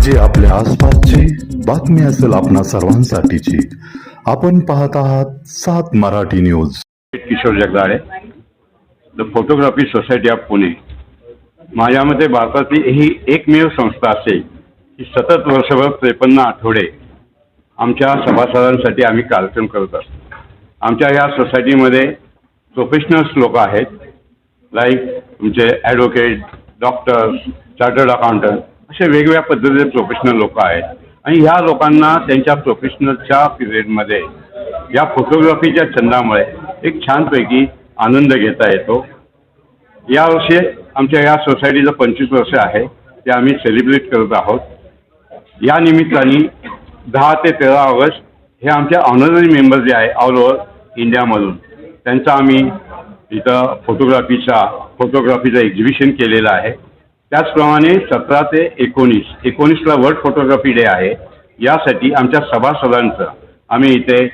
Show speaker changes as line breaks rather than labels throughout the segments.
म्हणजे आपल्या आसपासची बातमी असेल आपणा सर्वांसाठीची. आपण पाहत आहात सात Marathi news.
Kishore Jagdale the photography society of Pune माझ्या मते भारतातली ही एकमेव संस्था असेल की सतत वर्षभर त्रेपन्न आठवडे आमच्या सभासदांसाठी आम्ही कार्यक्रम करत असतो. आमच्या ह्या सोसायटीमध्ये प्रोफेशनल्स लोक आहेत लाईक तुमचे ॲडव्होकेट डॉक्टर्स चार्टर्ड अकाउंटंट असे वेगवेगळ्या पद्धतीचे प्रोफेशनल लोक आहेत. आणि ह्या लोकांना त्यांच्या प्रोफेशनलच्या पिरियडमध्ये या फोटोग्राफीच्या छंदामुळे एक छानपैकी आनंद घेता येतो. यावर्षी आमच्या या सोसायटीचं पंचवीस वर्ष आहे ते आम्ही सेलिब्रेट करत आहोत. या निमित्ताने दहा ते तेरा ऑगस्ट हे आमच्या ऑनररी मेंबर जे आहे ऑल ओव्हर इंडियामधून त्यांचा आम्ही इथं फोटोग्राफीचा फोटोग्राफीचं एक्झिबिशन केलेलं आहे. त्याचप्रमाणे सतरा ते एकोणीस एकोणीसला वर्ल्ड फोटोग्राफी डे आहे. यासाठी आमच्या सभासदांचं आम्ही इथे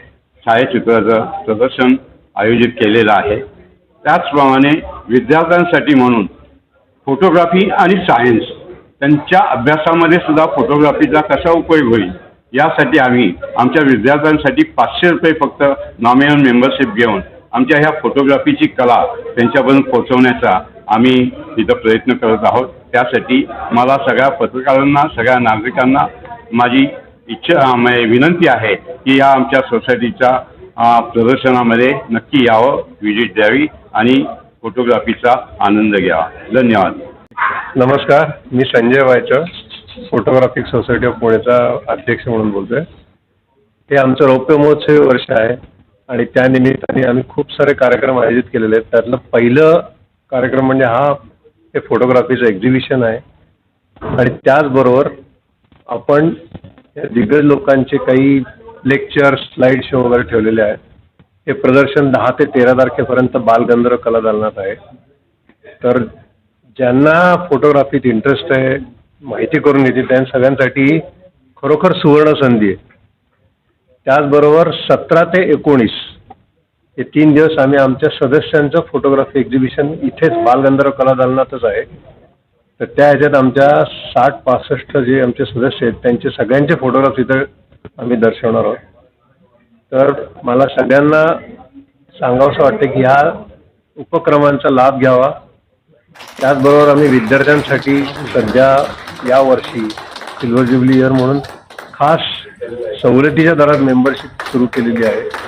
छायाचित्राचं प्रदर्शन आयोजित केलेलं आहे. त्याचप्रमाणे विद्यार्थ्यांसाठी म्हणून फोटोग्राफी आणि सायन्स त्यांच्या अभ्यासामध्ये सुद्धा फोटोग्राफीचा कसा उपयोग होईल यासाठी आम्ही आमच्या विद्यार्थ्यांसाठी पाचशे रुपये फक्त नॉमिनल मेंबरशिप घेऊन आमच्या ह्या फोटोग्राफीची कला त्यांच्यापर्यंत पोहोचवण्याचा आम्ही तिथं प्रयत्न करत आहोत. त्यासाठी मला सगळ्या पत्रकारांना सगळ्या नागरिकांना माझी इच्छा म्हणजे विनंती आहे की या आमच्या सोसायटीच्या प्रदर्शनामध्ये नक्की यावं व्हिजिट द्यावी आणि फोटोग्राफीचा आनंद घ्यावा. धन्यवाद.
नमस्कार. मी Sanjay Waychal photographic society of पुणेचा अध्यक्ष म्हणून बोलतोय. हे आमचं रौप्य महोत्सवी वर्ष आहे आणि त्यानिमित्ताने आम्ही खूप सारे कार्यक्रम आयोजित केलेले आहेत. त्यातलं पहिलं कार्यक्रम म्हणजे हा हे फोटोग्राफीचं एक्झिबिशन आहे. आणि त्याचबरोबर आपण या दिग्गज लोकांचे काही लेक्चर स्लाईड शो वगैरे ठेवलेले आहेत. हे प्रदर्शन दहा ते तेरा तारखेपर्यंत बालगंधर्व कला दालनात आहे. तर ज्यांना फोटोग्राफीत इंटरेस्ट आहे माहिती करून घेते त्या सगळ्यांसाठी खरोखर सुवर्ण संधी आहे. त्याचबरोबर सतरा ते एकोणीस हे तीन दिवस आम्ही आमच्या सदस्यांचं फोटोग्राफी एक्झिबिशन इथेच बालगंधर्व कला दालनातच आहे. तर त्या ह्याच्यात आमच्या साठ पासष्ट जे आमचे सदस्य आहेत त्यांचे सगळ्यांचे फोटोग्राफ इथं आम्ही दर्शवणार आहोत. तर मला सगळ्यांना सांगावंसं वाटतं की ह्या उपक्रमांचा लाभ घ्यावा. त्याचबरोबर आम्ही विद्यार्थ्यांसाठी सध्या यावर्षी सिल्वर ज्युबली इयर म्हणून खास सवलतीच्या दरात मेंबरशिप सुरू केलेली आहे.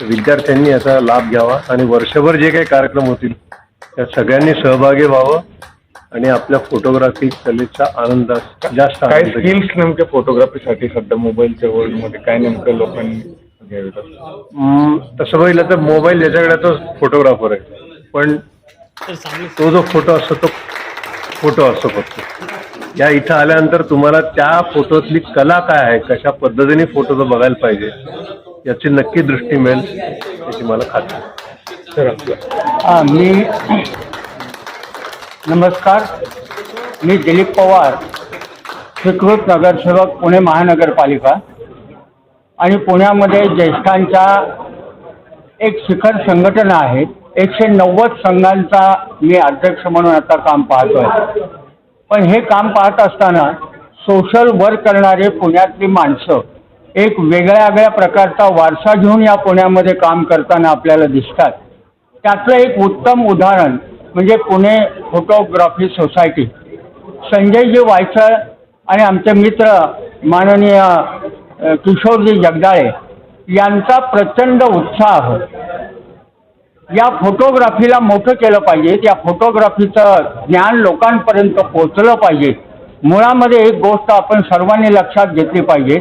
विद्यार्थ्यांनी याचा लाभ घ्यावा आणि वर्षभर जे काही कार्यक्रम होतील त्यात सगळ्यांनी सहभागी व्हावं आणि आपल्या फोटोग्राफी कलेचा आनंद जास्त
काय
आनंद घ्यावा.
स्किल्स नेमके फोटोग्राफीसाठी सध्या मोबाईलच्या वर्ल्डमध्ये काय नेमकं लोकांनी?
हम्म, तसं बघितलं तर मोबाईल ज्याच्याकडे तो फोटोग्राफर आहे पण तो जो फोटो असतो तो फोटो असतो फक्त या इथं आल्यानंतर तुम्हाला त्या फोटोतली कला काय आहे कशा पद्धतीने फोटो तो बघायला पाहिजे याची नक्की दृष्टी मिळेल याची मला खात्री आहे.
आपलं
मी नमस्कार. मी दिलीप पवार स्वीकृत नगरसेवक पुणे महानगरपालिका. आणि पुण्यामध्ये ज्येष्ठांच्या एक शिखर संघटना आहे. एकशे नव्वद संघांचा मी अध्यक्ष म्हणून आता काम पाहतोय. पण हे काम पाहत असताना सोशल वर्क करणारे पुण्यातली माणसं एक वेगळ्या वेगळ्या प्रकारचा वारसा घेऊन या पुण्यामध्ये काम करताना आपल्याला दिसतात. त्याचं एक उत्तम उदाहरण म्हणजे पुणे फोटोग्राफी सोसायटी. संजयजी वायसळ आणि आमचे मित्र माननीय किशोरजी जगदाळे यांचा प्रचंड उत्साह. या फोटोग्राफीला मोठं केलं पाहिजे. या फोटोग्राफीचं ज्ञान लोकांपर्यंत पोचलं पाहिजे. मुळामध्ये एक गोष्ट आपण सर्वांनी लक्षात घेतली पाहिजे.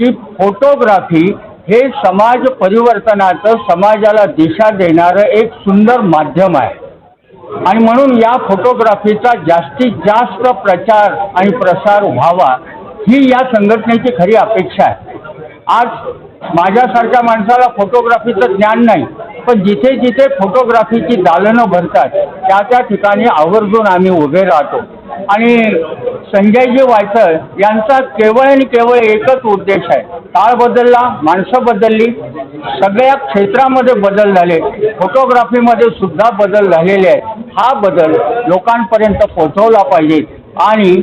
की फोटोग्राफी हे समाज परिवर्तनाचं समाजाला दिशा देणारं एक सुंदर माध्यम आहे. आणि म्हणून या फोटोग्राफीचा जास्तीत जास्त प्रचार आणि प्रसार व्हावा ही या संघटनेची खरी अपेक्षा आहे. आज माझ्यासारख्या माणसाला फोटोग्राफीचं ज्ञान नाही पण जिथे जिथे फोटोग्राफीची दालनं भरतात त्या त्या ठिकाणी आवर्जून आम्ही उभे राहतो. आणि संजयजी वायचळ यांचा केवळ आणि केवळ एकच उद्देश आहे. काळ बदलला माणसं बदलली सगळ्या क्षेत्रामध्ये बदल झाले फोटोग्राफीमध्ये सुद्धा बदल झालेले आहे हा बदल लोकांपर्यंत पोहोचवला पाहिजे आणि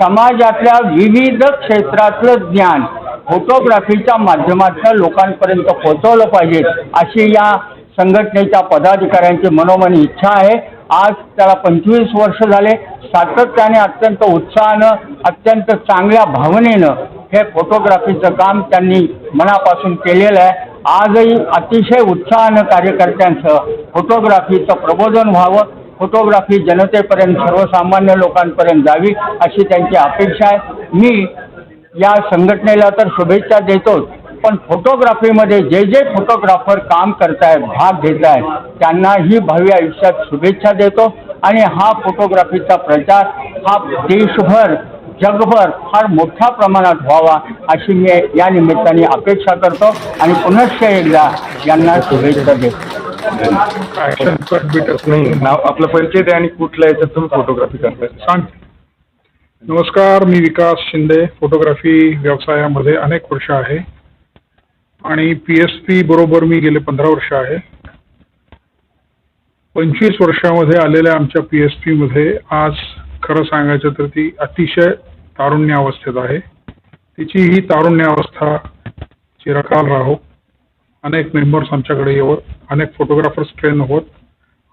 समाजातल्या विविध क्षेत्रातलं ज्ञान फोटोग्राफीच्या माध्यमातून लोकांपर्यंत पोहोचवलं पाहिजे अशी या संघटनेच्या पदाधिकाऱ्यांची मनोमनी इच्छा आहे. आज त्याला पंचवीस वर्ष झाले. सातत्याने अत्यंत उत्साहानं अत्यंत चांगल्या भावनेनं हे फोटोग्राफीचं काम त्यांनी मनापासून केलेलं आहे. आजही अतिशय उत्साहानं कार्यकर्त्यांचं फोटोग्राफीचं प्रबोधन व्हावं फोटोग्राफी जनतेपर्यंत सर्वसामान्य लोकांपर्यंत जावी अशी त्यांची अपेक्षा आहे. मी या संघटनेला तर शुभेच्छा देतोच पण फोटोग्राफीमध्ये जे जे फोटोग्राफर काम करतायत भाग घेत आहेत त्यांनाही भावी आयुष्यात शुभेच्छा देतो. आणि हा फोटोग्राफीचा प्रचार हा देशभर जगभर फार मोठ्या प्रमाणात व्हावा अशी मी या निमित्ताने अपेक्षा करतो आणि पुनश्च एकदा यांना शुभेच्छा देतो.
नाव आपलं परिचय द्या आणि कुठल्या याच्यात तुम्ही फोटोग्राफी करताय?
सांग. नमस्कार मी विकास शिंदे. फोटोग्राफी व्यवसायामध्ये अनेक वर्ष आहे. आणि पी एस पी बरोबर मी गेले पंधरा वर्ष आहे. पंचवीस वर्षामध्ये आलेल्या आमच्या पी एस पीमध्ये आज खरं सांगायचं तर ती अतिशय तारुण्य अवस्थेत आहे. तिची ही तारुण्य अवस्था चिरकाल राहो. अनेक मेंबर्स आमच्याकडे येवत. अनेक फोटोग्राफर्स ट्रेन होत.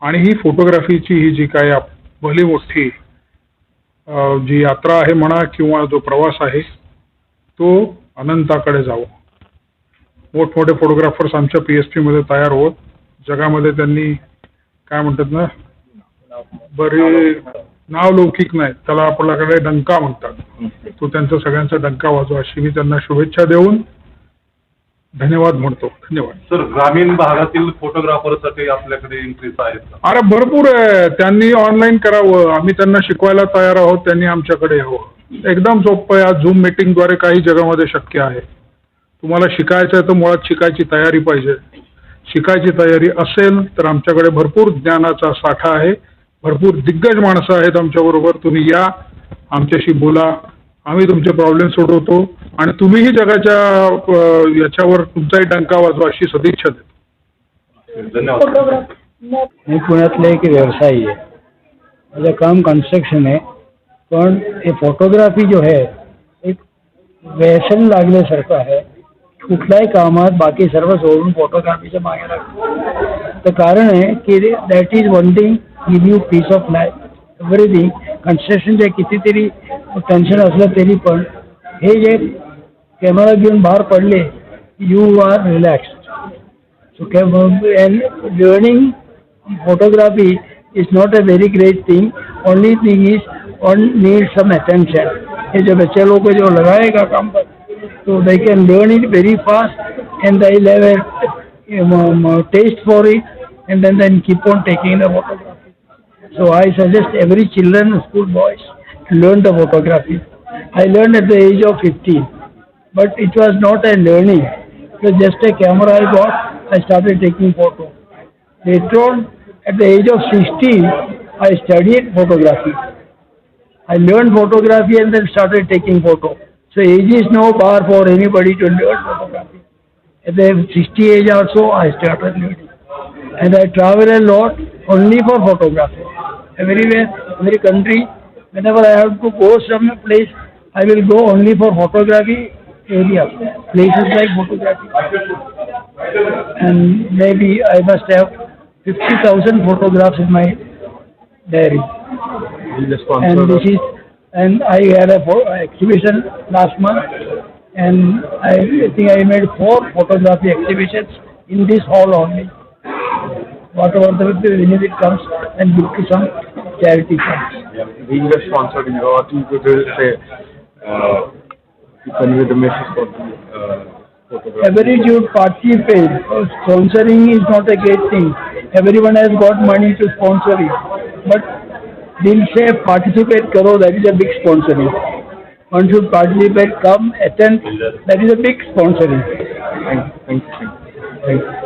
आणि ही फोटोग्राफीची ही जी काय आप- भली मोठी जी यात्रा आहे म्हणा किंवा जो प्रवास आहे तो अनंताकडे जावो. मोठमोठे फोटोग्राफर्स आमच्या पी एस पीमध्ये तयार होत. जगामध्ये त्यांनी काय म्हणतात ना? बरे नाव लौकिक नाही त्याला आपल्याकडे डंका म्हणतात. तो त्यांचा सगळ्यांचा डंका वाजवा अशी मी त्यांना शुभेच्छा देऊन धन्यवाद म्हणतो. धन्यवाद.
सर ग्रामीण भागातील फोटोग्राफरसाठी आपल्याकडे इंटरेस्ट आहेत?
अरे भरपूर आहे त्यांनी ऑनलाईन करावं. आम्ही त्यांना शिकवायला तयार आहोत. त्यांनी आमच्याकडे यावं. एकदम सोपं आहे. आज झूम मीटिंगद्वारे काही जगामध्ये शक्य आहे. तुम्हाला शिकायचं आहे तर मुळात शिकायची तयारी पाहिजे. शिकायची तयारी असेल तर आमच्याकडे भरपूर ज्ञानाचा साठा आहे. भरपूर दिग्गज माणसं आहेत आमच्याबरोबर तुम्ही या आमच्याशी बोला. आम्ही तुमचे प्रॉब्लेम सोडवतो. आणि तुम्हीही जगाच्या याच्यावर तुमचाही डंका वाजवा अशी सदिच्छा देतो.
धन्यवाद.
मी पुण्यातले एक व्यवसायी आहे. माझं काम कन्स्ट्रक्शन आहे. पण हे फोटोग्राफी जो आहे एक व्यसन लागल्यासारखं आहे. कुठल्याही कामात बाकी सर्व सोडून फोटोग्राफीच्या मागे लागतो तर कारण आहे की that is one thing give you peace of life everything कन्स्ट्रक्शनचे कितीतरी टेन्शन असलं तरी पण हे जे कॅमेरा घेऊन बाहेर पडले you are relaxed so and learning photography is not a very great thing only thing is on need some some हे ये जो बच्चे लोग को जो लगाएगा काम पर तो they can learn it very fast and they'll have a um, um, taste for it and then then keep on taking the photography. So I suggest every children, school boys, learn the photography. I learned at the age of 15, but it was not a learning. It was just a camera I got. I started taking photo. Later on, at the age of 16, I studied photography. I learned photography and then started taking photo. So age is no bar for anybody to learn photography. At the 60 age also, I started learning. And I travel a lot only for photography. Everywhere, every country, whenever I have to go some place, I will go only for photography area, places like photography. And maybe I must have 50,000 photographs in my diary. And this is, and I had a exhibition last month, and I think I made four photography exhibitions in this hall only. Whatever the benefit comes and give to some charity funds.
being a sponsored, you know, you could say, uh, to convey the message for the uh, photography.
Everybody participate. Sponsoring is not a great thing. Everyone has got money to sponsor it. But we'll say participate karo, that is a big sponsoring. One should participate, come, attend, that is a big sponsoring.
Thank, thank you. Thank you.